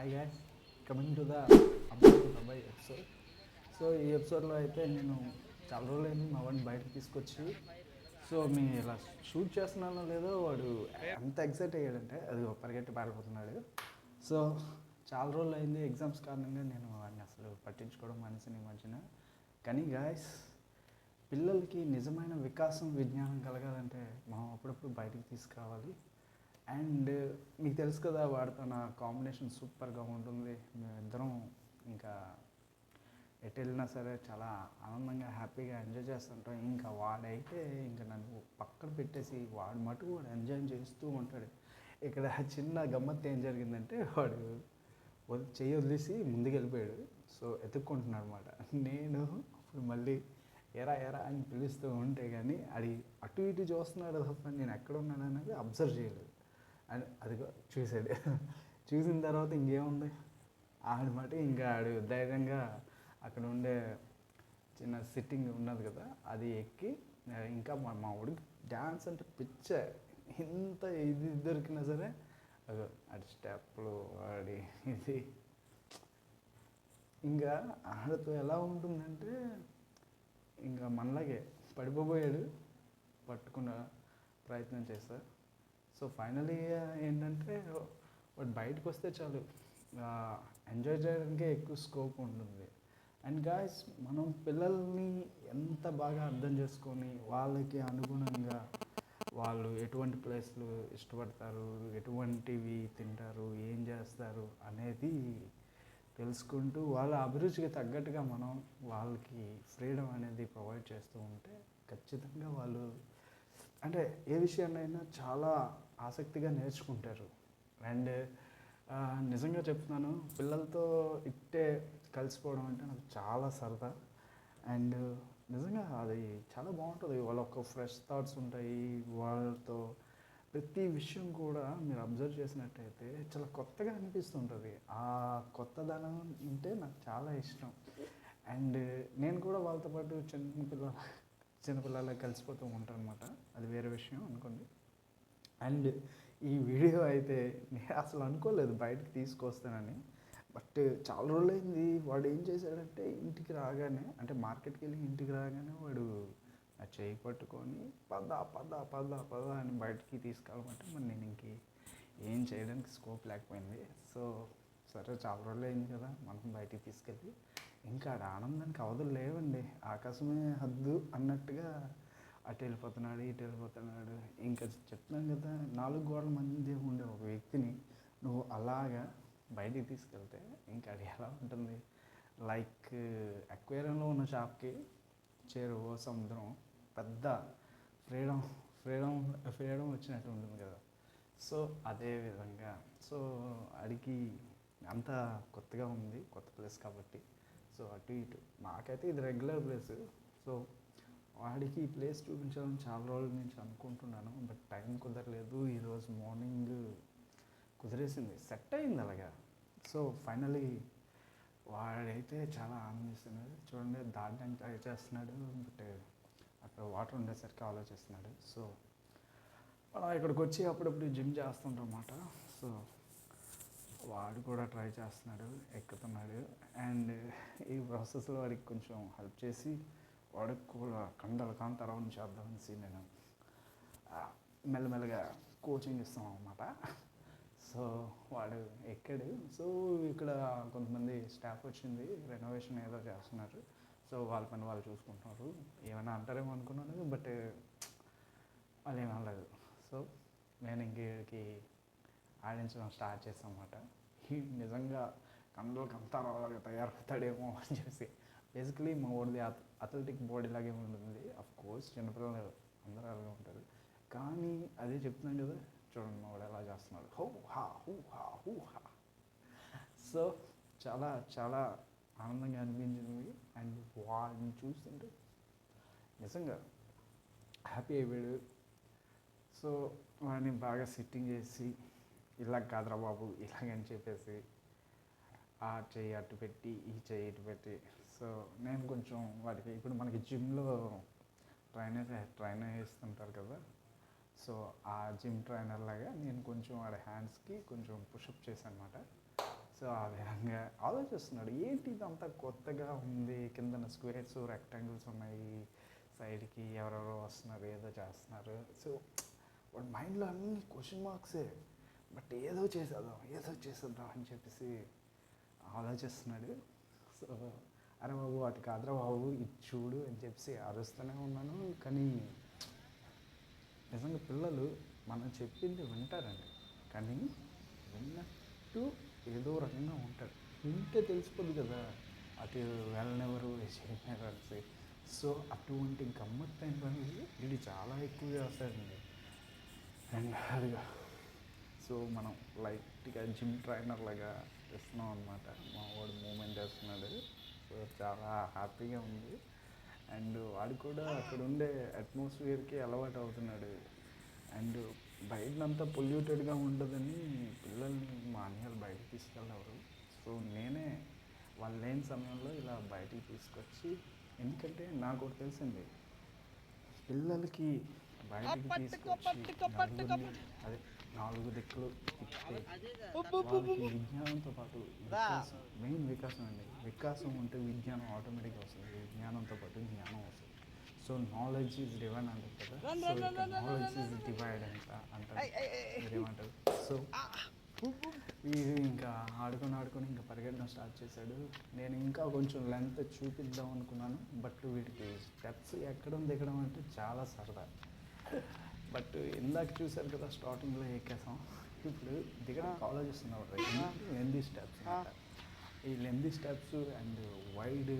Hi guys coming to the అబ్బాయి episode so ఈ ఎపిసోడ్లో అయితే నేను చాలా రోజులైంది మా వాడిని బయటకు తీసుకొచ్చి. సో మీ ఇలా షూట్ చేస్తున్నానో లేదో వాడు ఎంత ఎక్సైట్ అయ్యాడంటే అది పరిగెట్టి పారిపోతున్నాడు. సో చాలా రోజులు అయింది ఎగ్జామ్స్ కారణంగా నేను వాడిని అసలు పట్టించుకోవడం మనిషిని ఈ మధ్యన. కానీ గాయస్ పిల్లలకి నిజమైన వికాసం విజ్ఞానం కలగాలంటే మనం అప్పుడప్పుడు బయటికి తీసుకురావాలి. అండ్ మీకు తెలుసు కదా వాడితో నా కాంబినేషన్ సూపర్గా ఉంటుంది. మేమిద్దరం ఇంకా ఎటు వెళ్ళినా సరే చాలా ఆనందంగా హ్యాపీగా ఎంజాయ్ చేస్తుంటాం. ఇంకా వాడైతే ఇంకా నన్ను పక్కన పెట్టేసి వాడు మటుకు వాడు ఎంజాయ్ చేస్తూ ఉంటాడు. ఇక్కడ చిన్న గమ్మత్తు ఏం జరిగిందంటే వాడు వదిలి- చెయ్యి వదిలేసి ముందుకు వెళ్ళిపోయాడు సో ఎత్తుక్కుంటున్నాడు అనమాట నేను అప్పుడు మళ్ళీ ఎరా ఎరా అని పిలుస్తూ ఉంటే కానీ అది అటు ఇటు చూస్తున్నాడు తప్ప నేను ఎక్కడ ఉన్నాను అనేది అబ్జర్వ్ చేయలేదు. అని అదిగో చూసాడు చూసిన తర్వాత ఇంకేముంది? ఆడి మాట ఇంకా ఆడు ధైర్యంగా అక్కడ ఉండే చిన్న సిట్టింగ్ ఉన్నది కదా అది ఎక్కి ఇంకా మా మా ఊడికి డ్యాన్స్ అంటే పిచ్చ. ఎంత ఇది దొరికినా సరే అదో అడి స్టెప్లు వాడి ఇది. ఇంకా ఆడతో ఎలా ఉంటుందంటే ఇంకా మనలాగే పడిపోబోయాడు పట్టుకున్న ప్రయత్నం చేస్తా. సో ఫైనలీ ఏంటంటే వాడు బయటకు వస్తే చాలు. ఎంజాయ్ చేయడానికే ఎక్కువ స్కోప్ ఉంటుంది. అండ్ గాయస్ మనం పిల్లల్ని ఎంత బాగా అర్థం చేసుకొని వాళ్ళకి అనుగుణంగా వాళ్ళు ఎటువంటి ప్లేస్లు ఇష్టపడతారు ఎటువంటివి తింటారు ఏం చేస్తారు అనేది తెలుసుకుంటూ వాళ్ళ అభిరుచికి తగ్గట్టుగా మనం వాళ్ళకి ఫ్రీడమ్ అనేది ప్రొవైడ్ చేస్తూ ఉంటే ఖచ్చితంగా వాళ్ళు అంటే ఏ విషయాన్నైనా చాలా ఆసక్తిగా నేర్చుకుంటారు. అండ్ నిజంగా చెప్తున్నాను పిల్లలతో ఇట్టే కలిసిపోవడం అంటే నాకు చాలా సరదా. అండ్ నిజంగా అది చాలా బాగుంటుంది. వాళ్ళ ఒక ఫ్రెష్ థాట్స్ ఉంటాయి వాళ్ళతో ప్రతి విషయం కూడా మీరు అబ్జర్వ్ చేసినట్టయితే చాలా కొత్తగా అనిపిస్తుంటుంది. ఆ కొత్తదనం ఉంటే నాకు చాలా ఇష్టం. అండ్ నేను కూడా వాళ్ళతో పాటు చిన్న పిల్లల చిన్నపిల్లలా కలిసిపోతూ ఉంటాను అనమాట అది వేరే విషయం అనుకోండి. అండ్ ఈ వీడియో అయితే నేను అసలు అనుకోలేదు బయటకు తీసుకొస్తానని. బట్ చాలా రోజులైంది వాడు ఏం చేశాడంటే ఇంటికి రాగానే అంటే మార్కెట్కి వెళ్ళి ఇంటికి రాగానే వాడు ఆ చేయి పట్టుకొని పద పద పద పద అని బయటికి తీసుకెళ్ళమంటే మరి నేను ఇంక ఏం చేయడానికి స్కోప్ లేకపోయింది. సో సరే చాలా రోజులు అయింది కదా మనం బయటికి తీసుకెళ్ళి. ఇంకా ఆడ ఆనందానికి అవధులు లేవండి. ఆకాశమే హద్దు అన్నట్టుగా అటు వెళ్ళిపోతున్నాడు ఇటు వెళ్ళిపోతున్నాడు. ఇంకా చెప్తున్నాను కదా నాలుగు గోడల మధ్య ఉండే ఒక వ్యక్తిని నువ్వు అలాగా బయటికి తీసుకెళ్తే ఇంకా అది ఎలా ఉంటుంది? లైక్ అక్వేరియంలో ఉన్న షాప్కి చేరువో సముద్రం పెద్ద ఫ్రీడమ్ ఫ్రీడమ్ ఫ్రీడమ్ వచ్చినట్టు ఉంటుంది కదా. సో అదే విధంగా సో అడిగి అంత కొత్తగా ఉంది కొత్త ప్లేస్ కాబట్టి. సో అటు ఇటు. నాకైతే ఇది రెగ్యులర్ ప్లేస్ సో వాడికి ఈ ప్లేస్ చూపించాలని చాలా రోజుల నుంచి అనుకుంటున్నాను బట్ టైం కుదరలేదు. ఈరోజు మార్నింగ్ కుదిరేసింది సెట్ అయింది అలాగా. సో ఫైనలీ వాడైతే చాలా ఆనందిస్తున్నాడు చూడండి దాటడానికి ట్రై చేస్తున్నాడు బట్ అక్కడ వాటర్ ఉండేసరికి ఆలోచిస్తున్నాడు. సో అలా ఇక్కడికి వచ్చి అప్పుడప్పుడు జిమ్ చేస్తుంటాం అన్నమాట. సో వాడు కూడా ట్రై చేస్తున్నాడు ఎక్కుతున్నాడు. అండ్ ఈ ప్రాసెస్లో వాడికి కొంచెం హెల్ప్ చేసి వాడికి కూడా కండలు నుంచి చేద్దామనేసి నేను. మెల్లమెల్లగా కోచింగ్ ఇస్తాం అన్నమాట. సో వాడు ఎక్కాడు. సో ఇక్కడ కొంతమంది స్టాఫ్ వచ్చింది. రెనోవేషన్ ఏదో చేస్తున్నారు. సో వాళ్ళ పని వాళ్ళు చూసుకుంటున్నారు. ఏమైనా అంటారేమో అనుకున్నాను బట్ వాళ్ళు ఏం అనలేదు. సో నేను ఇంకేకి ఆడించడం స్టార్ట్ చేస్తాం అనమాట నిజంగా కండలకు అంతా తయారవుతాడేమో అని చెప్పి బేసికలీ మా ఓడిది అథ్లెటిక్ బాడీ లాగే ఉంటుంది. అఫ్ కోర్స్ చిన్నపిల్లలు అందరూ అలాగే ఉంటారు. కానీ అదే చెప్తున్నాను కదా చూడండి మా వాడు ఎలా చేస్తున్నాడు. హో హా హూ హా హూ హా. సో చాలా చాలా ఆనందంగా అనిపించింది. అండ్ వాడిని చూస్తుంటే నిజంగా హ్యాపీ అయిపోయాడు. సో వాడిని బాగా సిట్టింగ్ చేసి ఇలా కాదురా బాబు ఇలాగని చెప్పేసి ఆ చెయ్యి అటు పెట్టి ఈ చెయ్యి ఇటు పెట్టి. సో నేను కొంచెం వాడికి ఇప్పుడు మనకి జిమ్లో ట్రైనర్ ట్రైనర్ వేస్తుంటారు కదా. సో ఆ జిమ్ ట్రైనర్ లాగా నేను కొంచెం వాడి హ్యాండ్స్కి కొంచెం పుషప్ చేశాను అనమాట సో ఆ విధంగా ఆలోచిస్తున్నాడు ఏంటి ఇదంతా కొత్తగా ఉంది? కిందన స్క్వేర్స్ రెక్టాంగిల్స్ ఉన్నాయి సైడ్కి ఎవరెవరో వస్తున్నారు ఏదో చేస్తున్నారు. సో వాడి మైండ్లో అన్ని క్వశ్చన్ మార్క్సే. బట్ ఏదో చేసేద్దాం ఏదో చేసేద్దాం అని చెప్పేసి ఆలోచిస్తున్నాడు. సో అరే బాబు అటు కాదురా బాబు ఇది చూడు అని చెప్పేసి అరుస్తూనే ఉన్నాను. కానీ నిజంగా పిల్లలు మనం చెప్పింది వింటారండి. కానీ విన్నట్టు ఏదో రకంగా ఉంటారు. వింటే తెలిసిపోదు కదా. అటు వెళ్ళనివ్వరు చేయనివ్వరు సో అటువంటి గమ్మత్తైన పని ఇది చాలా ఎక్కువ చేస్తాడండి అండ్ అదిగా. సో మనం లైట్గా జిమ్ ట్రైనర్ లాగా ఇస్తున్నాం అనమాట మా వాడు మూమెంట్ చేస్తున్నాడు సో చాలా హ్యాపీగా ఉంది. అండ్ వాడు కూడా అక్కడ ఉండే అట్మాస్ఫియర్కి అలవాటు అవుతున్నాడు. అండ్ బయటనంతా పొల్యూటెడ్గా ఉండదని పిల్లల్ని మా అన్నయ్యలు బయటకు తీసుకెళ్ళేవారు. సో నేనే వాళ్ళు లేని సమయంలో ఇలా బయటికి తీసుకొచ్చి ఎందుకంటే నాకు ఒకటి తెలిసింది. పిల్లలకి బయటికి తీసుకొచ్చి అదే నాలుగు దిక్కులు విజ్ఞానంతో పాటు మెయిన్ వికాసం అండి. వికాసం ఉంటే విజ్ఞానం ఆటోమేటిక్గా వస్తుంది. విజ్ఞానంతో పాటు జ్ఞానం వస్తుంది. సో నాలెడ్జ్ ఈజ్ డివైడ్ అంటారు కదా. సో నాలెడ్జ్ ఈజ్ డివైడ్ అంట అంటారు. ఏమంటారు సో వీడు ఇంకా ఆడుకొని ఆడుకొని ఇంకా పరిగెత్తడం స్టార్ట్ చేశాడు. నేను ఇంకా కొంచెం లెంత్ చూపిద్దాం అనుకున్నాను బట్ వీడికి స్టెప్స్ ఎక్కడం దిగడం అంటే చాలా సరదా. బట్ ఇందాక చూశారు కదా స్టార్టింగ్లో ఎక్కేసాం. ఇప్పుడు దిగడం ఆలోచిస్తున్నాడు లెందీ స్టెప్స్ ఈ లెందీ స్టెప్స్ అండ్ వైడ్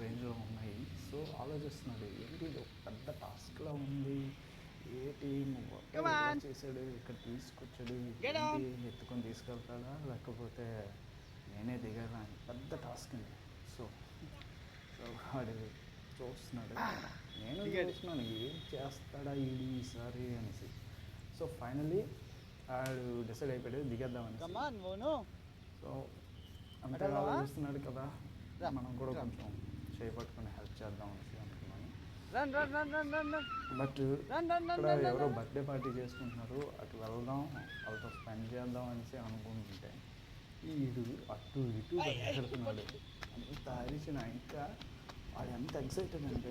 రేంజ్లో ఉన్నాయి. సో ఆలోచిస్తున్నాడు ఏంటి ఇది ఒక పెద్ద టాస్క్లా ఉంది? ఏంటి చేశాడు? ఇక్కడ తీసుకొచ్చాడు? ఎత్తుకొని తీసుకెళ్తాడా? లేకపోతే నేనే దిగాలా? అని పెద్ద టాస్క్ అండి. సో సో వాడు చూస్తున్నాడు. నేను చూస్తున్నాను ఏం చేస్తాడా ఈడు ఈసారి అనేసి. సో ఫైనలీ ఆడు డిసైడ్ అయిపోయాడు దిగేద్దామని సో అంతగా ఆలోచిస్తున్నాడు కదా మనం కూడా కొంచెం చేపట్టుకుని హెల్ప్ చేద్దాం అనేసి అనుకున్నాను. బట్ ఎవరో బర్త్డే పార్టీ చేసుకుంటున్నారు అటు వెళ్దాం వాళ్ళతో స్పెండ్ చేద్దాం అనేసి అనుకుంటుంటే వీడు అటు ఇటు పరిగెడుతున్నాడు అంత అరిచిన ఇంకా వాడు ఎంత ఎక్సైటెడ్ అంటే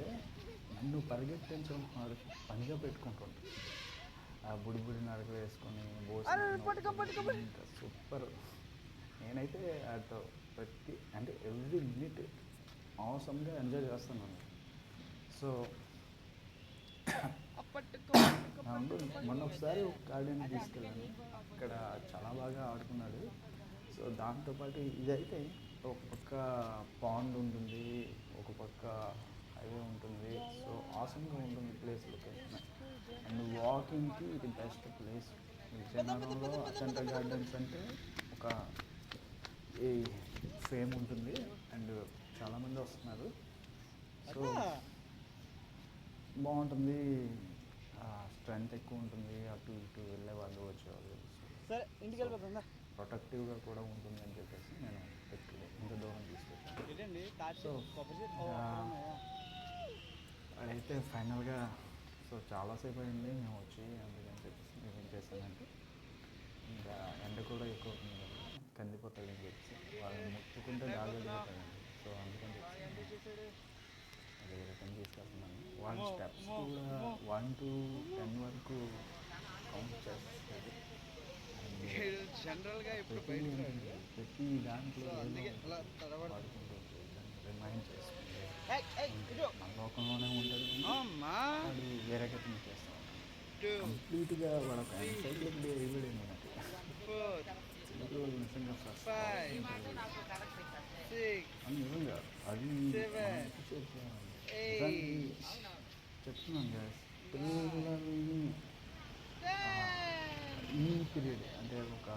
నన్ను పరిగెత్తించడం వాడు పనిగా పెట్టుకుంటుంటాడు ఆ బుడి బుడి నడక వేసుకొని సూపర్. నేనైతే అటు ప్రతి అంటే ఎవ్రీ మినిట్ అవసరంగా ఎంజాయ్ చేస్తున్నాను. సో మొన్న ఒకసారి ఒక గార్డెన్ తీసుకెళ్ళాను. అక్కడ చాలా బాగా ఆడుకున్నాడు. సో దాంతోపాటు ఇదైతే ఒక పక్క పాండ్ ఉంటుంది ఒక పక్క హైవే ఉంటుంది. సో ఆసంగా ఉంటుంది ప్లేస్ లొకేషన్ అండ్ వాకింగ్కి ఇది బెస్ట్ ప్లేస్ విజయనగరంలో అచంట గార్డెన్స్ అంటే ఒక ఈ ఫేమ్ ఉంటుంది. అండ్ చాలామంది వస్తున్నారు. సో బాగుంటుంది. స్ట్రెంగ్త్ ఎక్కువ ఉంటుంది. అటు ఇటు వెళ్ళే వాళ్ళు వచ్చేవాళ్ళు సరే ఇంటికి వెళ్ళిపోతుందా ప్రొటెక్టివ్గా కూడా ఉంటుంది అని చెప్పేసి నేను పెట్టి ఇంత దూరం తీసుకొచ్చాను సో? అదైతే ఫైనల్గా సో చాలాసేపు అయింది మేము వచ్చి అందుకని చెప్పేసి మేము ఏం చేసామంటే ఇంకా ఎండ కూడా ఎక్కువ ఉంది కదా కందిపోతాయి అని చెప్పేసి వాళ్ళని ముట్టుకుంటే దాగలిపోతాయండి సో అందుకని చెప్పేసి అదే రకం తీసుకెళ్తున్నాను వాళ్ళ స్టెప్స్ కూడా వన్ టు టెన్ వరకు కౌంట్ చేస్తారు వీడు జనరల్గా ఇప్పుడు ప్రతి బయటకు ఏంటంటే ప్రతి దాంట్లో అందుకే అలా రిమైండ్ చేసుకుంటే ఏయ్, ఏయ్, ఇటు. మన లోకంలోనే ఉంటాడు వేరే గతం చేస్తాడు. టూ కంప్లీట్గా వాడు ఒక ఎన్సైక్లోపీడియా అయిపోయాడు మనకి ఫోర్ చిన్నప్పుడు నిజంగా ఫస్ట్ ఫైవ్ సిక్స్ అని నిజంగా అది చెప్తున్నాను పిల్లల్ని ఈ పీరియడ్ అంటే ఒక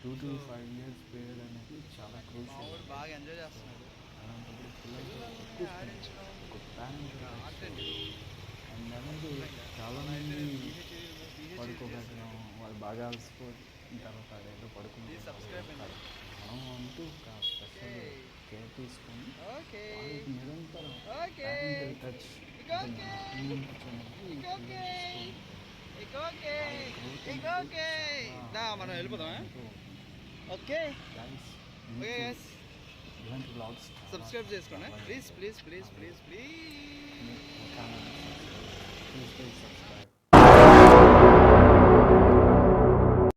two to five years period అనేది చాలా క్రూషియల్. బాగా ఎంజాయ్ చేస్తున్నాడు. అలాంటప్పుడు spend ఒక అండ్. అలాగే చాలామంది పడుకోబెట్టడం వాళ్ళు బాగా అలసిపోయిన తర్వాత ఏదో పడుకుని. మనం అంటూ ఒక స్పెషల్ కేర్ తీసుకొని వాళ్ళకి నిరంతరం ఇక ఓకే. దా మనం వెళ్ళిపోదామా. ఓకే ఓకే గైస్ ఇలాంటి బ్లాగ్స్ సబ్స్క్రైబ్ చేసుకోండి please please please please please please please